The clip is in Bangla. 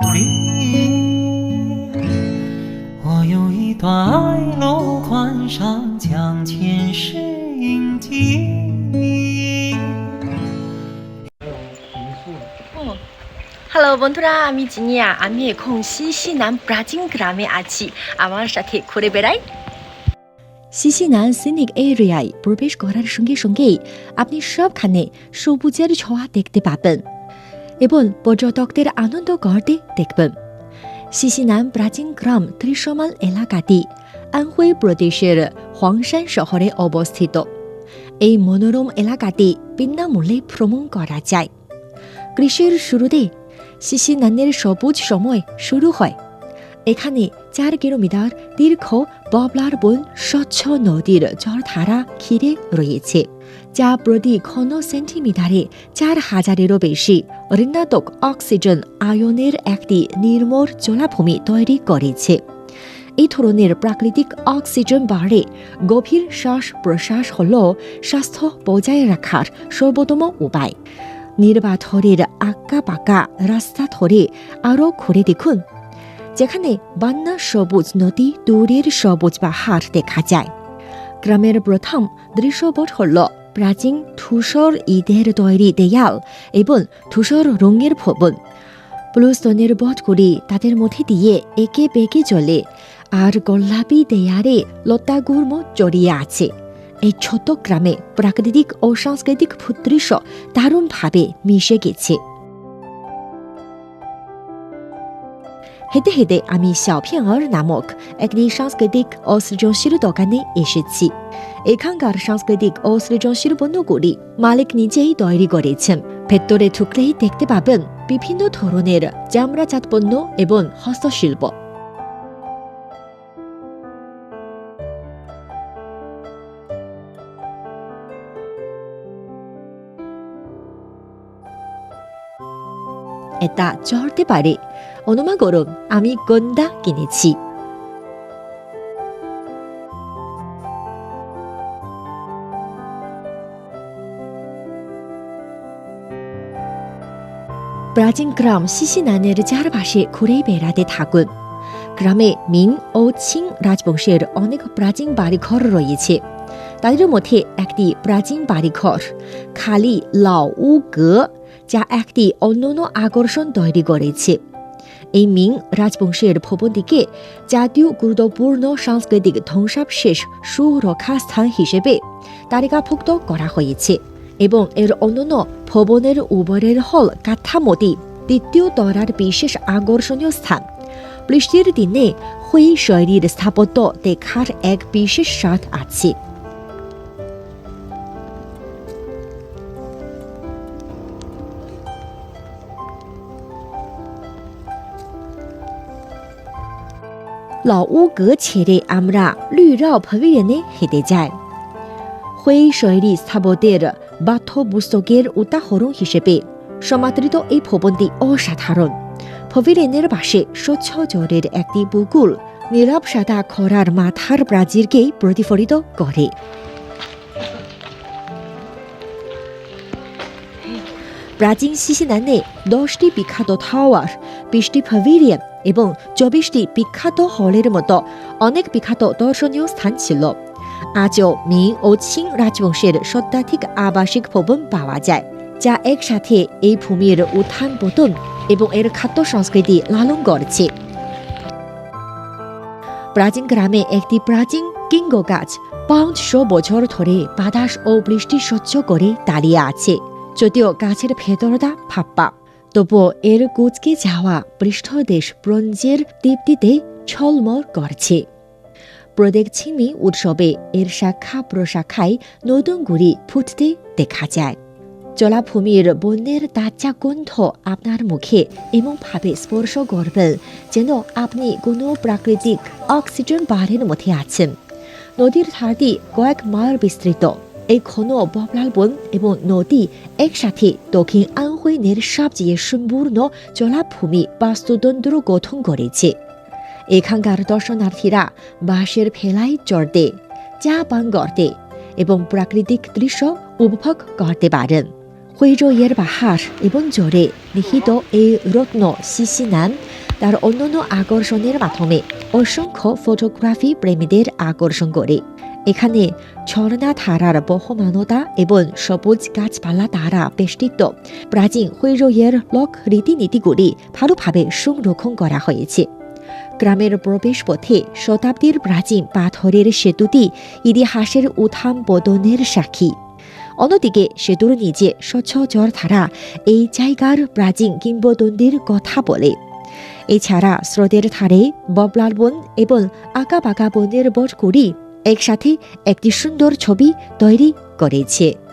努力。我有一段爱路宽上将前世印记。Hello，本土拉阿米吉尼亚，阿米也空西西南布拉金格拉米阿奇，阿王沙提库里贝莱。সিসিনান সিনিক এরিয়ায় প্রবেশ করার সঙ্গে সঙ্গেই আপনি সবখানে সবুজের ছোঁয়া দেখতে পাবেন এবং পর্যটকদের আনন্দ করতে দেখবেন। সিসিনান প্রাচীন গ্রাম ত্রিশমাল এলাকাটি আনহুই প্রদেশের হোয়াংশান শহরে অবস্থিত। এই মনোরম এলাকাটি বিনামূল্যে ভ্রমণ করা যায়। গ্রীষ্মের শুরুতে সিসিনানের সবুজ সময় শুরু হয়। এখানে চার কিলোমিটার দীর্ঘ ববলার বন স্বচ্ছ নদীর জলধারা ঘিরে রয়েছে। যা প্রতি ঘন সেন্টিমিটারে চার হাজারেরও বেশি ঋণাত্মক অক্সিজেন আয়নের একটি নির্মল জলাভূমি তৈরি করেছে। এই ধরনের প্রাকৃতিক অক্সিজেন বাড়ে, গভীর শ্বাস প্রশ্বাস হল স্বাস্থ্য বজায় রাখার সর্বোত্তম উপায়। নির্বাধরের আঁকা পাকা রাস্তা ধরে আরও ঘুরে দেখুন। যেখানে বান্না সবুজ নদী, দূরের সবুজ পাহাড় দেখা যায়। গ্রামের প্রথম দৃশ্যপট হল প্রাচীন ধূসর ঈদের তৈরি দেয়াল এবং ধূসর রঙের ভবন। প্লুস্তনের বটগুলি তাদের মধ্যে দিয়ে একে বেঁকে চলে আর গোলাপি দেয়ালে লতাগুর্ম জড়িয়ে আছে। এই ছোট গ্রামে প্রাকৃতিক ও সাংস্কৃতিক ভূদৃশ্য দারুণভাবে মিশে গেছে। হেঁটে হেঁটে আমি শাওপিয়ার নামক একটি সাংস্কৃতিক ও সৃজনশীল দোকানে এসেছি এখানকার সাংস্কৃতিক ও সৃজনশীল পণ্যগুলি মালিক নিজেই তৈরি করেছেন ভেতরে ঢুকলেই দেখতে পাবেন বিভিন্ন ধরনের চামড়াজাত পণ্য এবং হস্তশিল্প এটা চড়তে পারে। অনুমান করুন আমি গন্ডা কিনেছি। প্রাচীন গ্রাম সিসিনানের চারপাশে ঘুরে বেড়াতে থাকুন। গ্রামে মিং ও ছিং রাজবংশের অনেক প্রাচীন বাড়িঘর রয়েছে। তাদের মধ্যে একটি প্রাচীন বাড়িঘর, খালি লাও উ গে যা একটি অন্যান্য আকর্ষণ তৈরি করেছে। এই মিং রাজবংশের ভবনটিকে জাতীয় গুরুত্বপূর্ণ সাংস্কৃতিক ধ্বংসাবশেষ সুরক্ষা স্থান হিসেবে তালিকাভুক্ত করা হয়েছে এবং এর অন্যান্য ভবনের উপরের হল কাঠামোটি দ্বিতীয় তরার বিশেষ আকর্ষণীয় স্থান। বৃষ্টির দিনে হুই শৈলীর স্থাপত্য দেখার এক বিশেষ স্বাদ আছে। লাউগে ছেড়ে আমরা লুরাও পভিলিয়নে হেঁটে যাই। হুই শৈলী স্থাপত্যের বাথ্যপুস্তকের উদাহরণ হিসেবে সমাদৃত এই ভবনটি অসাধারণ। পভিলিয়নের পাশে স্বচ্ছ জলের একটি পুকুর, নীরব সাদা খরার মাথার প্রাচীরকেই প্রতিফলিত করে। প্রাচীন সিসিনানে দশটি বিখ্যাত টাওয়ার বিশটি প্যাভিলিয়ন এবং চব্বিশটি বিখ্যাত হলের মতো অনেক বিখ্যাত দর্শনীয় স্থান ছিল। আজও মিং ও ছিং রাজবংশের শতাধিক আবাসিক ভবন পাওয়া যায়, যা একসাথে এই ভূমির উত্থান পতন এবং এর খাদ্য সংস্কৃতি লালন করছে। প্রাচীন গ্রামে একটি প্রাচীন কিঙ্গ গাছ পাঁচশো বছর ধরে বাতাস ও বৃষ্টি সহ্য করে দাঁড়িয়ে আছে। যদিও গাছের ভেতরটা ফাপ্পা তবুও এর কুচকে যাওয়া পৃষ্ঠদেশ ব্রঞ্জের দীপ্তিতে ছলমল করছে। প্রত্যেক ছিমি উৎসবে এর শাখা প্রশাখায় নতুন গুড়ি ফুটতে দেখা যায়। জলাভূমির বন্যের তাজা গন্ধ আপনার মুখে এমনভাবে স্পর্শ করবেন যেন আপনি কোনো প্রাকৃতিক অক্সিজেন পাহাড়ের মধ্যে আছেন। নদীর ধারটি কয়েক মাইল বিস্তৃত। ঘন ববলাল বন এবং নদী একসাথে দক্ষিণ আনহুইনের সবচেয়ে সম্পূর্ণ জলাভূমি বাস্তুতন্ত্র গঠন করেছে। এখানকার দর্শনার্থীরা বাঁশের ভেলায় চড়তে, চা পান করতে এবং প্রাকৃতিক দৃশ্য উপভোগ করতে পারেন। হুইজোয়ের পাহাড় এবং জোরে নিহিত এই রত্ন সিসিনান তার অন্যান্য আকর্ষণের মাধ্যমে অসংখ্য ফটোগ্রাফি প্রেমীদের আকর্ষণ করে। এখানে ঝর্ণা ধারার বহমানতা এবং সবুজ গাছপালা দ্বারা বেষ্টিত প্রাচীন হুইজোয়ের লোক রীতিনীতিগুলি ভালোভাবে সংরক্ষণ করা হয়েছে। গ্রামের প্রবেশ পথে শতাব্দীর প্রাচীন পাথরের সেতুটি ইতিহাসের উত্থান পতনের সাক্ষী। অন্যদিকে সেতুর নিচে স্বচ্ছ জল ধারা এই জায়গার প্রাচীন কিংবদন্তির কথা বলে। এছাড়া স্রোতের ধারে ববলাল বন এবং আঁকা পাকা বনের বটগুলি একসাথে একটি সুন্দর ছবি তৈরি করেছে।